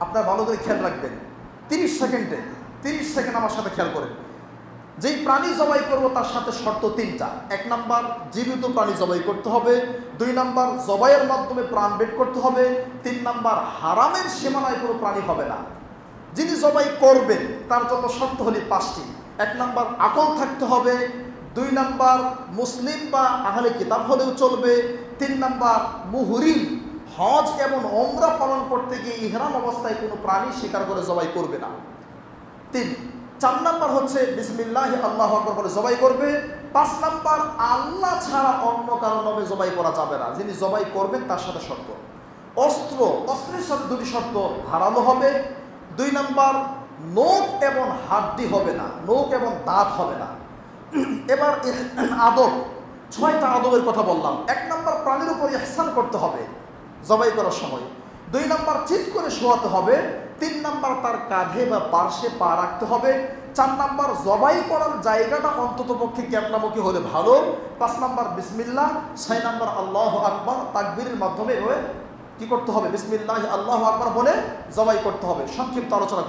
আপনার ভালো করে খেয়াল রাখবেন। তিরিশ সেকেন্ডে, তিরিশ সেকেন্ড আমার সাথে খেয়াল করেন। যেই প্রাণী জবাই করব তার সাথে শর্ত তিনটা। এক নাম্বার, জীবিত প্রাণী জবাই করতে হবে। দুই নাম্বার, জবাইয়ের মাধ্যমে প্রাণ বের করতে হবে। তিন নাম্বার, হারামের সীমানায় কোনো প্রাণী হবে না। যিনি জবাই করবেন, তার জন্য শর্ত হলি পাঁচটি। এক নাম্বার, আকল থাকতে হবে। দুই নাম্বার, মুসলিম বা আহলে কিতাব হলেও চলবে। তিন নাম্বার, মুহুরিম, হজ এবং ওমরা পালন ইহরাম অবস্থায় কোনো প্রাণী শিকার করে জবাই করবে না। তিন, চার নাম্বার হচ্ছে বিসমিল্লাহ আল্লাহ আকবর বলে জবাই করবে। পাঁচ নাম্বার, আল্লাহ ছাড়া অন্য কারও নামে জবাই করা যাবে না। যিনি জবাই করবেন তার সাথে শর্ত। অস্ত্র, অস্ত্রের সাথে দুটি শর্ত, ধারালো হবে। দুই নাম্বার নোক এবং হাড্ডি হবে না নোক এবং দাঁত হবে না। এবার আদব, ছয়টা আদবের কথা বললাম। এক নাম্বার, প্রাণীর উপর ইহসান করতে হবে জবাই করার সময়। দুই নাম্বার চিৎ করে শোয়াতে হবে, তিন নাম্বার তার কাঁধে বা পার্শ্বে পা রাখতে হবে, চার নাম্বার জবাই করার জায়গাটা অন্তত পক্ষে ক্যাপনামুখী হলে ভালো, পাঁচ নাম্বার বিসমিল্লা ছয় নাম্বার আল্লাহ আকবর, তাকবিরের মাধ্যমে এভাবে কি করতে হবে বিসমিল্লাহ, আল্লাহ আকবর বলে জবাই করতে হবে সংক্ষিপ্ত আলোচনা।